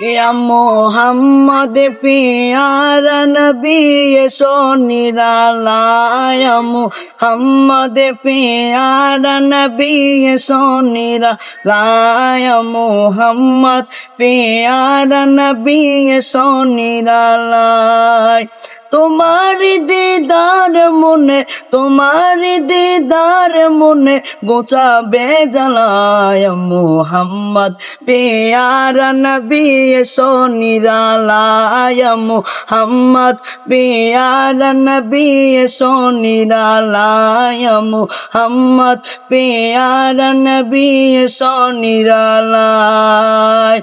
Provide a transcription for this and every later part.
ইয়া মোহাম্মদ পিয়ারা নবী, এসো নিরালায়। মোহাম্মদ পিয়ারা নবী, এসো নিরালায়। মোহাম্মদ পিয়ারা নবী, এসো নিরালায়। তোমার দিদার তোমার দিদার মনে গোচাবে জ্বালায় মোহাম্মদ। পেয়ারা নবী এসো নিরালায় মোহাম্মদ। পেয়ারা নবী এসো নিরালায় মোহাম্মদ। পেয়ারা নবী এসো নিরালায়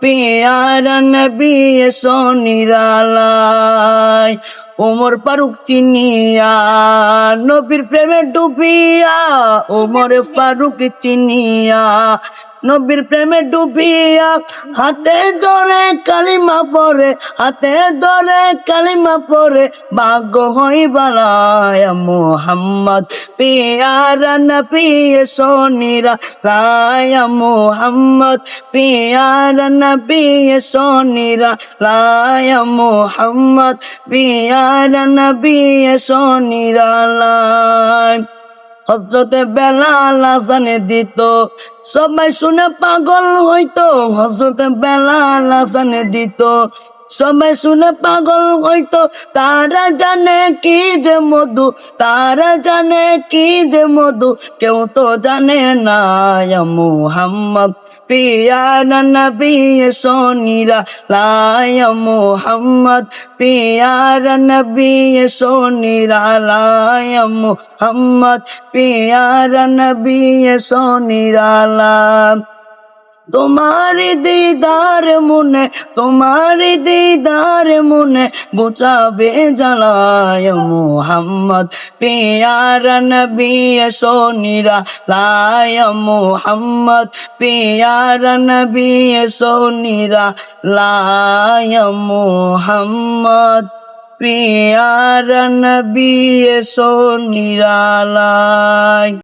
পিয়ারা নবী সনিরালাই ওমর ফারুক চিনিয়া নবীর প্রেমে ডুবিয়া ওমর ফারুক চিনিয়া নবীর প্রেমে ডুবিয়া হাতে ধরে কালিমা পরে হাতে ধরে কালিমা পরে ভাগ্য হই বালায় মোহাম্মদ। পিয়ারা নবী সোনিরা লায়া মোহাম্মদ। পিয়ারা নবী সোনিরা লায়া মোহাম্মদ। পিয়ারা নবী সোনিরা লায় হজরতে বেলাল আসানে দিত। সবাই শুনে পাগল হইতো হজরতে বেলাল আসানে দিত। সবাই শুনে পাগল হইতো। তারা জানে কি যে মধু, তারা জানে কি যে মধু। কেউ তো জানে না মুহাম্মদ পিয়ারা নবী সোনিরা। লায়া মুহাম্মদ পিয়ারা নবী সোনিরা। লায়া মুহাম্মদ পিয়ারা নবী সোনিরা। তোমার দিদার মনে, তোমার দিদার মনে গোচাবে জ্বালায় মোহাম্মদ। পেয়ারা নবী সোনিরা লায় মোহাম্মদ। পেয়ারা নবী সোনিরা লায় মোহাম্মদ। পেয়ারা নবী সোনিরা লায়